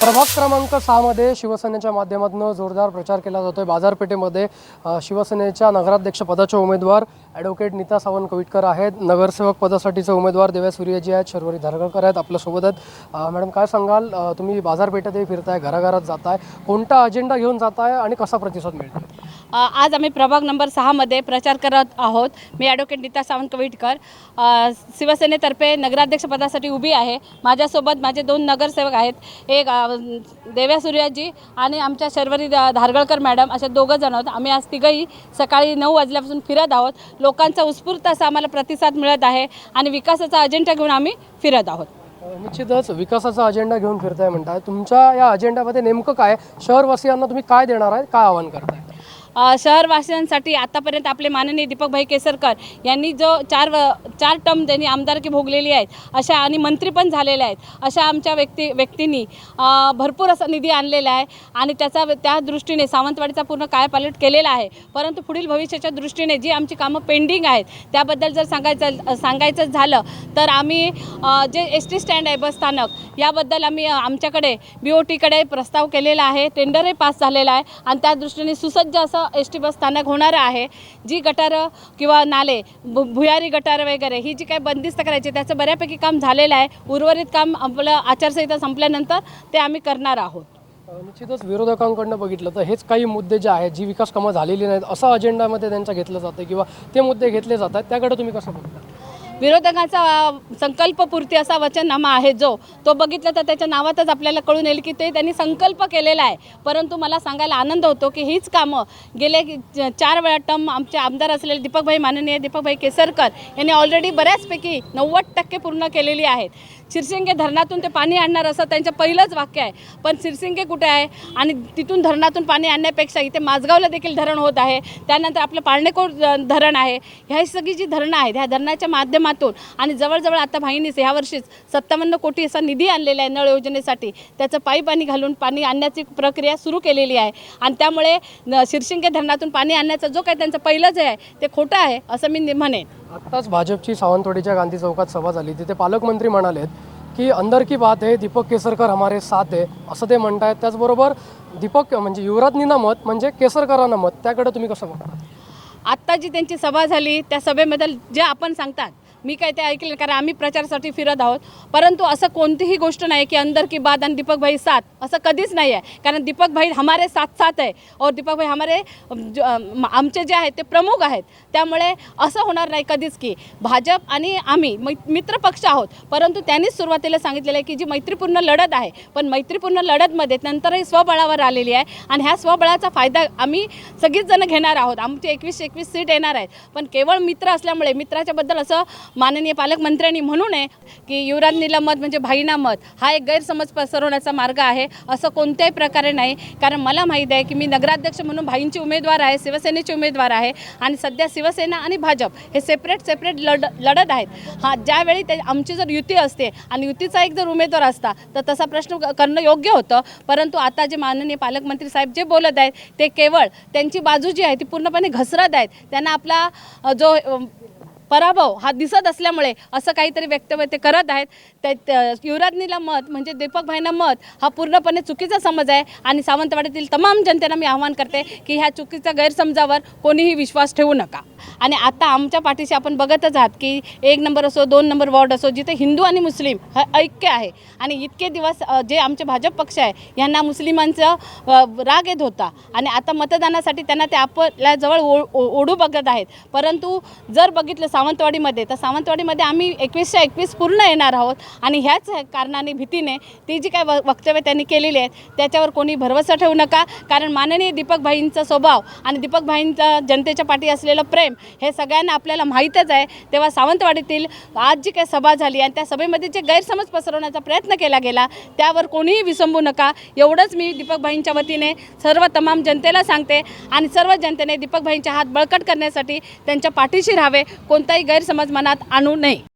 प्रभाग क्रमांक सहामध्ये शिवसेनेच्या माध्यमातून जोरदार प्रचार केला जातोय. बाजारपेठेमध्ये शिवसेनेच्या नगराध्यक्ष पदाचे उमेदवार ॲडव्होकेट नीता सावंत कविटकर आहेत. नगरसेवक पदासाठीचे उमेदवार देव्या सूर्यजी आहेत शर्वरी धारगळकर आहेत आपल्यासोबत आहेत मॅडम काय सांगाल? तुम्ही बाजारपेठेतही फिरताय घराघरात जाताय. कोणता अजेंडा घेऊन जाताय आणि कसा प्रतिसाद मिळतो आज आम्ही प्रभाग नंबर सहामध्ये प्रचार करत आहोत. मी ॲडव्होकेट नीता सावंत कविटकर. शिवसेनेतर्फे नगराध्यक्षपदासाठी उभी आहे. माझ्यासोबत माझे दोन नगरसेवक आहेत. एक देव्या सूर्याजी आणि आमच्या शर्वरी धारगळकर मॅडम असे दोघं जण आहोत. आम्ही आज तिघंही सकाळी नऊ वाजल्यापासून फिरत आहोत. लोकांचा उत्स्फूर्त असा आम्हाला प्रतिसाद मिळत आहे आणि विकासाचा अजेंडा घेऊन आम्ही फिरत आहोत. निश्चितच विकासाचा अजेंडा घेऊन फिरताय म्हणताय. तुमच्या या अजेंडामध्ये नेमकं काय शहरवासियांना तुम्ही काय देणार आहे काय आवाहन करताय? शहरवासियांसाठी आतापर्यंत आपले माननीय दीपकभाई केसरकर यांनी जो चार व- चार टर्म त्यांनी आमदारकी भोगलेली आहेत अशा आणि मंत्री पण झालेले आहेत अशा आमच्या व्यक्ती व्यक्तींनी भरपूर असा निधी आणलेला आहे आणि त्याचा त्या दृष्टीने सावंतवाडीचा पूर्ण कायापालट केलेला आहे. परंतु पुढील भविष्याच्या दृष्टीने जी आमची कामं पेंडिंग आहेत त्याबद्दल जर सांगायचं सांगायचं झालं तर आम्ही जे एस टी स्टँड आहे बस स्थानक याबद्दल आम्ही आमच्याकडे बी ओ टीकडे प्रस्ताव केलेला आहे टेंडरही पास झालेला आहे आणि त्या दृष्टीने सुसज्ज असं एस टी बस स्थानक होणार आहे. जी गटारं किंवा नाले भु भुयारी गटारं वगैरे ही जी काही बंदिस्त करायची त्याचं बऱ्यापैकी काम झालेलं आहे. उर्वरित काम आपलं आचारसंहिता संपल्यानंतर ते आम्ही करणार आहोत. निश्चितच विरोधकांकडनं बघितलं तर हेच काही मुद्दे जे आहेत जी विकास कामं झालेली नाहीत असं अजेंडामध्ये त्यांचा घेतलं जातं किंवा ते मुद्दे घेतले जातात त्याकडे तुम्ही कसं बघता? विरोधकांचा संकल्पपूर्ती असा वचननामा आहे जो तो बघितला तर त्याच्या नावातच आपल्याला कळून येईल की ते त्यांनी संकल्प केलेला आहे. परंतु मला सांगायला आनंद होतो की हीच कामं गेले की चार वेळा टर्म आमचे आमदार असलेले दीपकभाई माननीय दीपकभाई केसरकर यांनी ऑलरेडी बऱ्याचपैकी नव्वद टक्के पूर्ण केलेली आहेत. शिरसिंगे धरणातून ते पाणी आणणार असं त्यांचं पहिलंच वाक्य आहे. पण शिरसिंगे कुठे आहे? आणि तिथून धरणातून पाणी आणण्यापेक्षा इथे माझगावला देखील धरण होत आहे. त्यानंतर आपलं पाळणेकोट धरण आहे. ह्या सगळी जी धरणं आहेत ह्या धरणाच्या माध्यमात माध्यमातून आणि जवळजवळ आता भाईनीच ह्या वर्षीच सत्तावन्न कोटी असा निधी आणलेला आहे नळ योजनेसाठी. त्याचं पाईप पाणी घालून पाणी आणण्याची प्रक्रिया सुरू केलेली आहे. आणि त्यामुळे शिरशिंगे धरणातून पाणी आणण्याचा जो काही त्यांचं पहिलं जे आहे ते खोटं आहे असं मी म्हणेन. आत्ताच भाजपची सावंतवाडीच्या गांधी चौकात सभा झाली. तिथे पालकमंत्री म्हणालेत की अंदर की बात आहे दीपक केसरकर हमारे साथ आहे असं ते म्हणतायत. त्याचबरोबर दीपक म्हणजे युवराजनीना मत म्हणजे केसरकरांना मत त्याकडे तुम्ही कसं बघता? आत्ता जी त्यांची सभा झाली. त्या सभेबद्दल जे आपण सांगतात मी काय ते ऐकलं कारण आम्ही प्रचारासाठी फिरत आहोत. परंतु असं कोणतीही गोष्ट नाही की अंदर की बात आणि दीपक भाई साथ. असं कधीच नाही आहे कारण दीपक भाई हमारे साथ साथ आहे. और दीपक भाई हमारे ज- आमचे जे आहेत ते प्रमुख आहेत. त्यामुळे असं होणार नाही कधीच की भाजप आणि आम्ही मै मित्रपक्ष आहोत. परंतु त्यांनीच सुरुवातीला सांगितलेलं आहे की जी मैत्रीपूर्ण लढत आहे पण मैत्रीपूर्ण लढतमध्ये नंतरही स्वबळावर आलेली आहे. आणि ह्या स्वबळाचा फायदा आम्ही सगळीच जण घेणार आहोत. आमचे एकवीस एकवीस सीट येणार आहेत. पण केवळ मित्र असल्यामुळे मित्राच्याबद्दल असं माननीय पालकमंत्र्यांनी म्हणू नये की युवराजनीला मत म्हणजे भाईना मत हा एक गैरसमज पसरवण्याचा मार्ग आहे असं कोणत्याही प्रकारे नाही. कारण मला माहीत आहे की मी नगराध्यक्ष म्हणून भाईंची उमेदवार आहे शिवसेनेचे उमेदवार आहे आणि सध्या शिवसेना आणि भाजप हे सेपरेट सेपरेट लढ लढत आहेत. हा ज्यावेळी ते आमची जर युती असते आणि युतीचा एक जर उमेदवार असता तर तसा प्रश्न करणं योग्य होतं. परंतु आता जे माननीय पालकमंत्री साहेब जे बोलत आहेत ते केवळ त्यांची बाजू जी आहे ती पूर्णपणे घसरत आहेत. त्यांना आपला जो पराभव हा दिसत असल्यामुळे असं काहीतरी वक्तव्य ते करत आहेत. त्या युवराजनीला मत म्हणजे दीपक भाईंना मत हा पूर्णपणे चुकीचा समज आहे. आणि सावंतवाडीतील तमाम जनतेला मी आवाहन करते की ह्या चुकीच्या गैरसमजावर कोणीही विश्वास ठेवू नका. आणि आता आमच्या पाठीशी आपण बघतच आहात की एक नंबर असो दोन नंबर वॉर्ड असो जिथे हिंदू आणि मुस्लिम ह ऐक्य आहे. आणि इतके दिवस जे आमचे भाजप पक्ष आहे यांना मुस्लिमांचं राग येत होता. आणि आता मतदानासाठी त्यांना ते आपल्या जवळ ओ- ओ- ओढू बघत आहेत. परंतु जर बघितलं सावंतवाडीमध्ये. तर सावंतवाडीमध्ये आम्ही एकवीसशे एकवीस पूर्ण येणार आहोत आणि ह्याच कारणाने भीतीने ती जी काय व- वक्तव्य त्यांनी केलेली आहेत त्याच्यावर कोणी भरवसा ठेवू नका. कारण माननीय दीपकभाईंचा स्वभाव आणि दीपकभाईंचा जनतेच्या पाठी असलेलं प्रेम हे सगळ्यांना आपल्याला माहीतच आहे. तेव्हा सावंतवाडीतील आज जी काही सभा झाली आणि त्या सभेमध्ये जे गैरसमज पसरवण्याचा प्रयत्न केला गेला त्यावर कोणीही विसंबू नका. एवढंच मी दीपकभाईंच्या वतीने सर्व तमाम जनतेला सांगते आणि सर्व जनतेने दीपकभाईंचे हात बळकट करण्यासाठी त्यांच्या पाठीशी राहावे. कोणतं गैरसमज मनात आणू नये